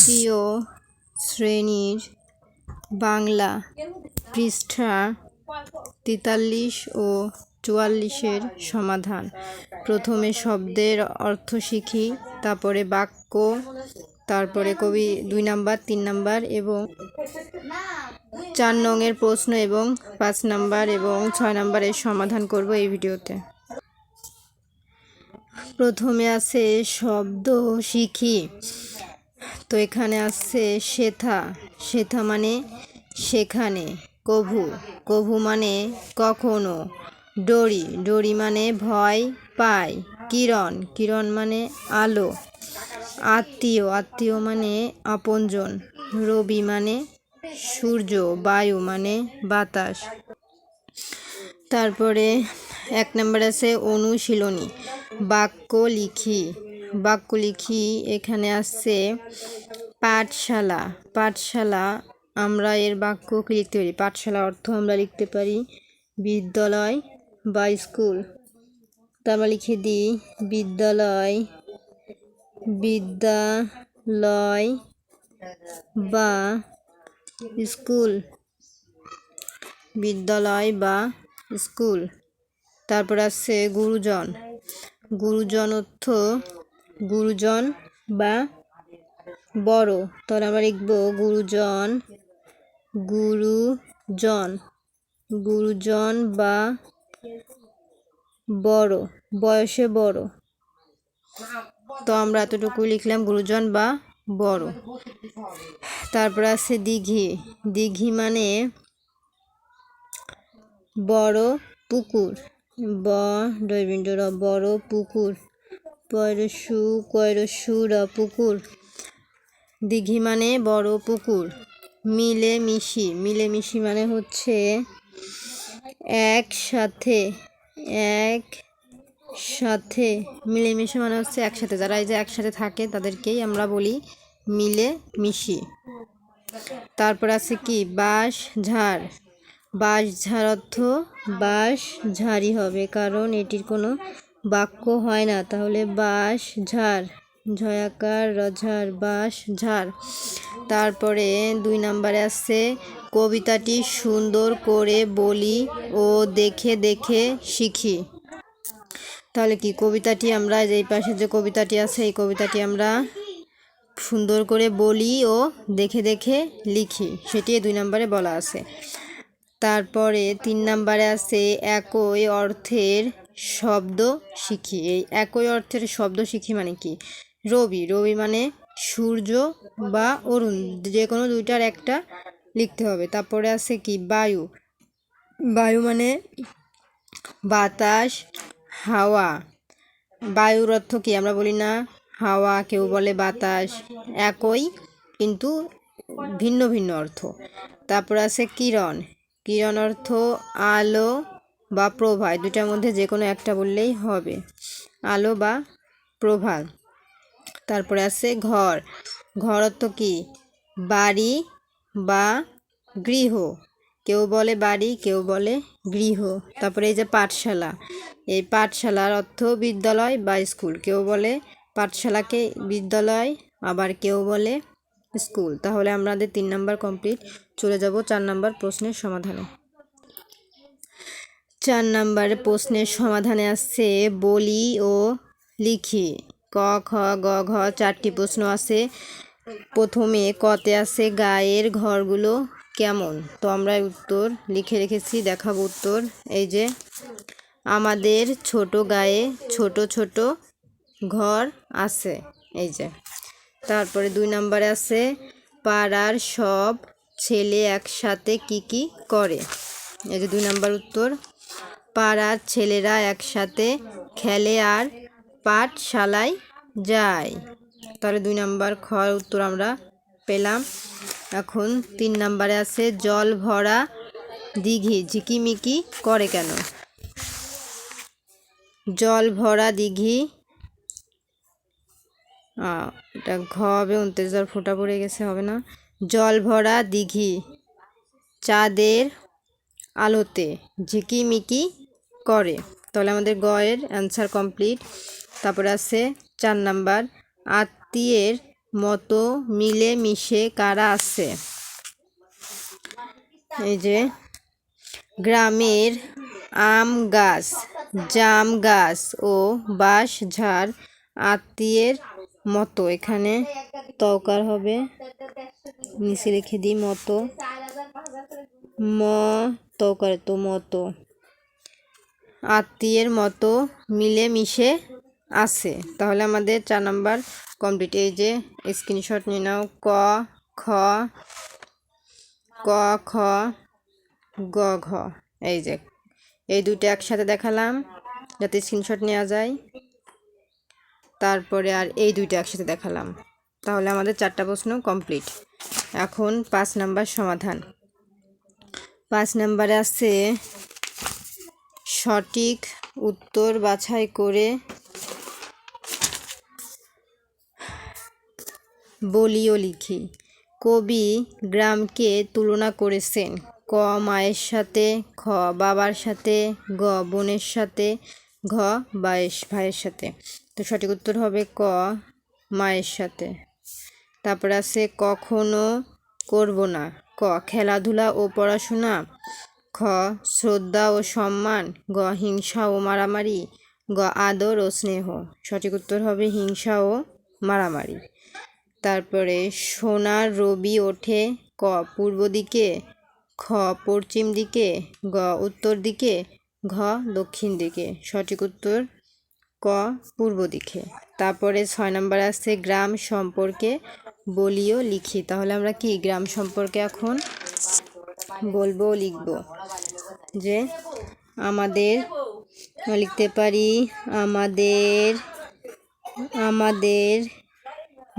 তৃতীয় শ্রেণির বাংলা পৃষ্ঠা তেতাল্লিশ ও চুয়াল্লিশের সমাধান। প্রথমে শব্দের অর্থ শিখি, তারপরে বাক্য, তারপরে কবি দুই নাম্বার, তিন নাম্বার এবং চার নংয়ের প্রশ্ন এবং পাঁচ নাম্বার এবং ছয় নাম্বারের সমাধান করব এই ভিডিওতে। প্রথমে আছে শব্দ শিখি। তো এখানে আছে শেথা। শেথা মানে সেখানে, কভু। কভু মানে কখনো, ডরি। ডরি মানে ভয় পায়, কিরণ। কিরণ মানে আলো। আত্মীয়। আত্মীয় মানে আপনজন। রবি মানে সূর্য। বায়ু মানে বাতাস। তারপরে এক নম্বর আছে অনুশীলনী। বাক্য লিখি। বাক্য লিখি এখানে আছে পাঠশালা। পাঠশালা আমরা এর বাক্য কি লিখতে পারি? পাঠশালা অর্থ আমরা লিখতে পারি বিদ্যালয় বা স্কুল। তো লিখে দিই বিদ্যালয় বিদ্যালয় বা স্কুল। বিদ্যালয় বা স্কুল। তারপর আছে গুরুজন। গুরুজন অর্থ গুরুজন বা বড়। তাহলে আমরা লিখব, গুরুজন গুরুজন গুরুজন বা বড়, বয়সে বড়। তো আমরা এতটুকু লিখলাম, গুরুজন বা বড়। তারপর আছে দিঘি। দিঘি মানে বড় পুকুর। ব ডৈবিন্ডর বড় পুকুর। পয়রসু কয়রসুর পুকুর। দিঘি মানে বড় পুকুর। মিলে মিশি মিলে মিশি মানে হচ্ছে একসাথে এক সাথে মিলেমিশে মানে হচ্ছে একসাথে। যারা এই যে একসাথে থাকে, তাদেরকেই আমরা বলি মিলে মিশি তারপর আছে কি? বাঁশ ঝাড় বাঁশ ঝাড় অর্থ বাঁশ ঝাড়ি হবে, কারণ এটির কোনো বাক্য হয় না। তাহলে বাঁশ, ঝাড়, ঝয়াকার, রঝার, বাঁশ, ঝাড়। তারপরে দুই নম্বরে আছে কবিতাটি সুন্দর করে বলি ও দেখে দেখে শিখি। তাহলে কি, কবিতাটি আমরা যেই পাশে যে কবিতাটি আছে, এই কবিতাটি আমরা সুন্দর করে বলি ও দেখে দেখে লিখি, সেটি দুই নম্বরে বলা আছে। তারপরে তিন নম্বরে আছে একই অর্থের শব্দ শিখি। এই একই অর্থের শব্দ শিখি মানে কি? রবি। রবি মানে সূর্য বা অরুণ। যে কোনো দুইটার একটা লিখতে হবে। তারপরে আছে কি? বায়ু। বায়ু মানে বাতাস, হাওয়া। বায়ুর অর্থ কি? আমরা বলি না হাওয়া, কেউ বলে বাতাস। একই, কিন্তু ভিন্ন ভিন্ন অর্থ। তারপর আছে কিরণ। কিরণ অর্থ আলো বা প্রভা দুটার মধ্যে যে কোনো একটা বললেই হবে। আলো বা প্রভা তারপরে আছে ঘর। ঘর অর্থ কি? বাড়ি বা গৃহ। কেউ বলে বাড়ি, কেউ বলে গৃহ। তারপরে এই যে পাঠশালা। এই পাঠশালার অর্থ বিদ্যালয় বা স্কুল। কেউ বলে পাঠশালাকে বিদ্যালয়, আবার কেউ বলে স্কুল। তাহলে আমাদের তিন নাম্বার কমপ্লিট। চলে যাব চার নাম্বার প্রশ্নের সমাধানে। চার নাম্বার প্রশ্নের সমাধানে আসছে, বলি ও লিখি। ক, খ, গ, ঘ চারটি প্রশ্ন আছে। প্রথমে কতে আছে গায়ের ঘরগুলো কেমন? তো আমরা উত্তর লিখে রেখেছি, দেখাবো উত্তর। এই যে, আমাদের ছোট গায়ে ছোট ছোট ঘর আছে। এই যে, তারপরে দুই নম্বরে আছে, পাড়ার সব ছেলে একসাথে কি কি করে? এই যে দুই নম্বর উত্তর। পাড়ার ছেলেরা একসাথে খেলে আর পাঠশালায় যায়। তাহলে দুই নম্বর খ উত্তর আমরা পেলাম। এখন তিন নম্বরে আছে, জল ভরা দিঘি, ঝিকিমিকি করে কেন? জল ভরা দিঘি। এটা ঘ হবে, উনত্রিশ বার ফোটা পড়ে গেছে, হবে না। জল ভরা দিঘি, চাঁদের আলোতে, ঝিকিমিকি করে। তাহলে আমাদের গয়ের অ্যান্সার কমপ্লিট তারপরে আছে চার নাম্বার, আত্মীয়ের মতো মিলে মিশে কারা আছে? এই যে, গ্রামের আম গাছ, জাম গাছ ও বাঁশ ঝাড় আত্মীয়ের মতো। এখানে তওকার হবে, নিচে লিখে দিই মতো, ম তওকার তো মতো। আত্মীয়ের মতো মিলে মিশে আছে। তাহলে আমাদের চার নাম্বার কমপ্লিট এই যে স্ক্রিনশট নিয়ে নাও। ক, খ ক, খ, গ, ঘ। এই যে এই দুটো একসাথে দেখালাম, যাতে স্ক্রিনশট নেওয়া যায়। তারপরে আর এই দুইটা একসাথে দেখালাম। তাহলে আমাদের চারটা প্রশ্ন কমপ্লিট এখন পাঁচ নাম্বার সমাধান। পাঁচ নাম্বারে আছে সঠিক উত্তর বাছাই করে বলিও লিখি। কবি গ্রামকে তুলনা করেছেন। ক মায়ের সাথে, খ বাবার সাথে, গ বোনের সাথে, ঘ বাইশ ভাইয়ের সাথে। তো সঠিক উত্তর হবে ক মায়ের সাথে। তারপর আছে, কখনো করব না। ক, খেলাধুলা ও পড়াশোনা শ্রদ্ধা ও সম্মান, গ, হিংসা ও মারামারি, গ, আদর ও স্নেহ। সঠিক উত্তর হবে হিংসা ও মারামারি। তারপরে সোনার রবি ওঠে ক, পূর্ব দিকে, খ, পশ্চিম দিকে, গ, উত্তর দিকে, ঘ, দক্ষিণ দিকে। সঠিক উত্তর ক, পূর্ব দিকে। তারপরে ছয় নম্বর আছে গ্রাম সম্পর্কে বলিও লিখি। তাহলে আমরা কি গ্রাম সম্পর্কে এখন বলব লিখব। যে আমাদের লিখতে পারি আমাদের আমাদের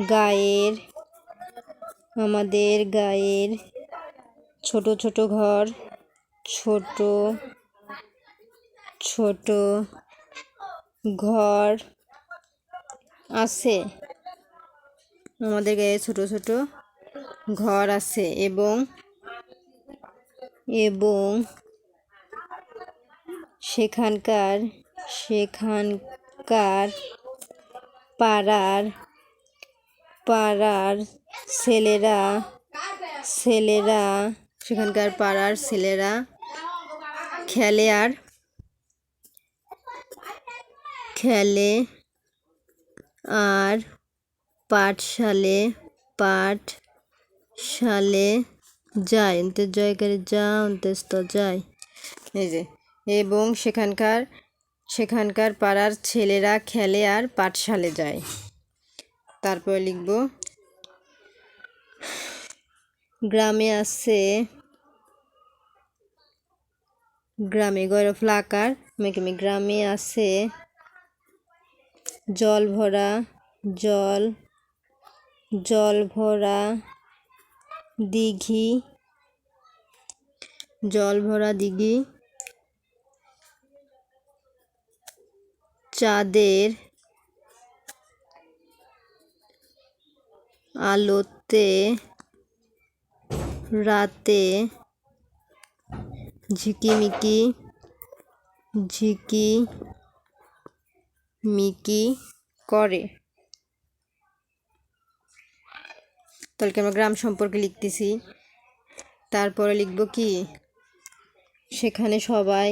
গায়ের আমাদের গায়ের ছোট ছোট ঘর, ছোট ছোট ঘর আছে। আমাদের গায়ে ছোট ছোট ঘর আছে এবং এবং সেখানকার সেখানকার পাড়ার পাড়ার ছেলেরা ছেলেরা, সেখানকার পাড়ার ছেলেরা খেলে আর খেলে আর পাঠশালে পাঠশালে যায়, অন্তের জয়কারে যা অন্তেস্ত যায়। এই যে, এবং সেখানকার সেখানকার পাড়ার ছেলেরা খেলে আর পাঠশালে যায়। তারপরে লিখব, গ্রামে আছে, গ্রামে গরফ আকার মেঘমে গ্রামে আছে, জল ভরা, জল জল ভরা দিঘি জল ভরা দিঘি চাঁদের আলোতে রাতে ঝিকিমিকি ঝিকি মিকি করে। তাহলে আমরা গ্রাম সম্পর্কে লিখতেছি? তারপরে লিখব কি? সেখানে সবাই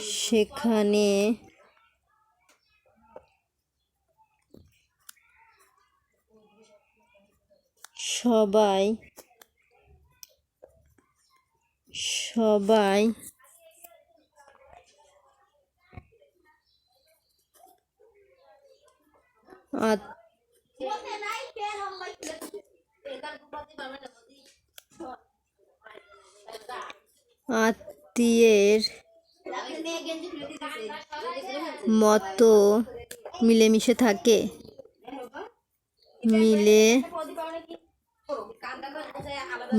সেখানে সবাই সবাই আত- আত্মীয়ের মতো মিলেমিশে থাকে। মিলে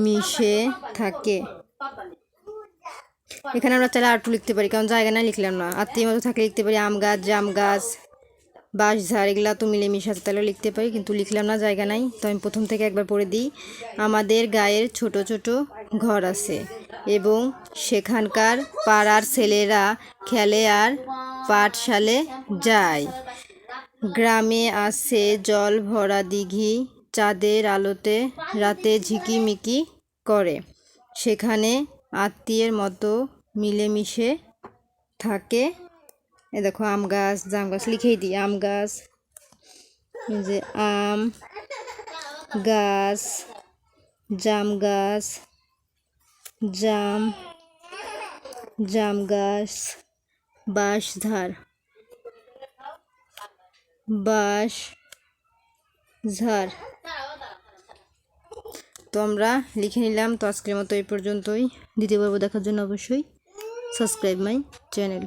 মিশে থাকে। এখানে আমরা চাইলে আর্টু লিখতে পারি, কারণ জায়গা না লিখলাম না। আত্মীয় মতো থাকলে লিখতে পারি, আম গাছ, জাম গাছ। বাঁশ ঝাড়, এগুলা তো মিলেমিশে তাহলে লিখতে পারি, কিন্তু লিখলাম না, জায়গা নাই, তো আমি প্রথম থেকে একবার পড়ে দিই। আমাদের গায়ের ছোট ছোট ঘর আছে এবং সেখানকার পাড়ার ছেলেরা খেলে আর পাঠশালে যায়। গ্রামে আছে জল ভরা দিঘি, চাঁদের আলোতে রাতে ঝিকিমিকি করে। সেখানে আত্মীয়ের মতো মিলেমিশে থাকে এ দেখো আম গাছ, জাম গাছ, লিখেই দিই, আম গাছ যে আম গাছ, জাম গাছ, জাম জাম গাছ বাঁশঝাড় বাঁশ ঝাড় তো আমরা লিখে নিলাম, তো আজকের মতো এই পর্যন্তই। দ্বিতীয় পর্ব দেখার জন্য অবশ্যই সাবস্ক্রাইব মাই চ্যানেল